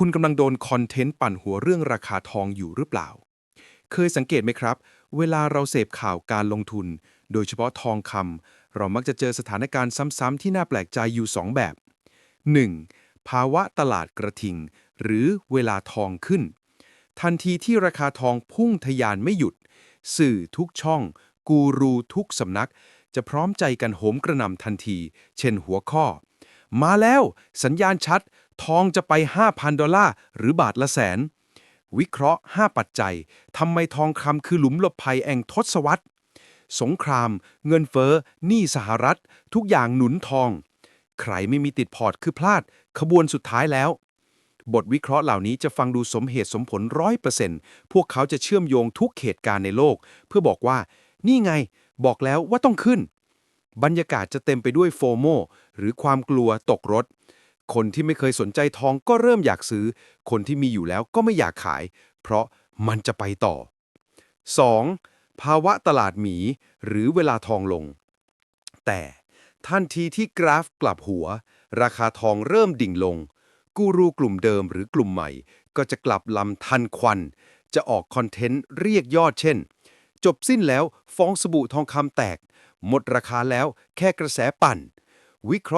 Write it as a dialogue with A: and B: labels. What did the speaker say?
A: คุณกำลังโดนคอนเทนต์ปั่นหัวเรื่องราคาทองอยู่หรือเปล่า เคยสังเกตไหมครับ เวลาเราเสพข่าวการลงทุน โดยเฉพาะทองคำเรามักจะเจอสถานการณ์ซ้ำๆที่น่าแปลกใจอยู่ 2 แบบ 1. ภาวะตลาดกระทิง หรือเวลาทองขึ้น ทันทีที่ราคาทองพุ่งทะยานไม่หยุด สื่อทุกช่อง กูรูทุกสำนัก จะพร้อมใจกันโหมกระหน่ำทันที เช่นหัวข้อ มาแล้ว สัญญาณชัด ทองจะไป 5,000 ดอลลาร์ หรือบาทละแสน วิเคราะห์ 5 ปัจจัยทำไมทองคำคือหลุมหลบภัยแองทศวรรษ สงคราม เงินเฟ้อหนี้สหรัฐ ทุกอย่างหนุนทอง ใครไม่มีติดพอร์ตคือพลาด ขบวนสุดท้ายแล้ว บทวิเคราะห์เหล่านี้จะฟังดูสมเหตุสมผลร้อยเปอร์เซ็นต์พวกเขาจะเชื่อมโยงทุกเหตุการณ์ในโลก เพื่อบอกว่า นี่ไง บอกแล้วว่าต้องขึ้น บรรยากาศจะเต็มไปด้วยโฟโมหรือความกลัวตกรถ คนที่ไม่เคยสนใจทองก็เริ่มอยากซื้อ คนที่มีอยู่แล้วก็ไม่อยากขาย เพราะมันจะไปต่อ 2. ภาวะตลาดหมี หรือเวลาทองลง แต่ทันทีที่กราฟกลับหัว ราคาทองเริ่มดิ่งลง กูรูกลุ่มเดิมหรือกลุ่มใหม่ ก็จะกลับลำทันควัน จะออกคอนเทนต์เรียกยอดเช่น จบสิ้นแล้วฟองสบู่ทองคำแตก หมดราคาแล้วแค่กระแสปั่น วิเคราะห์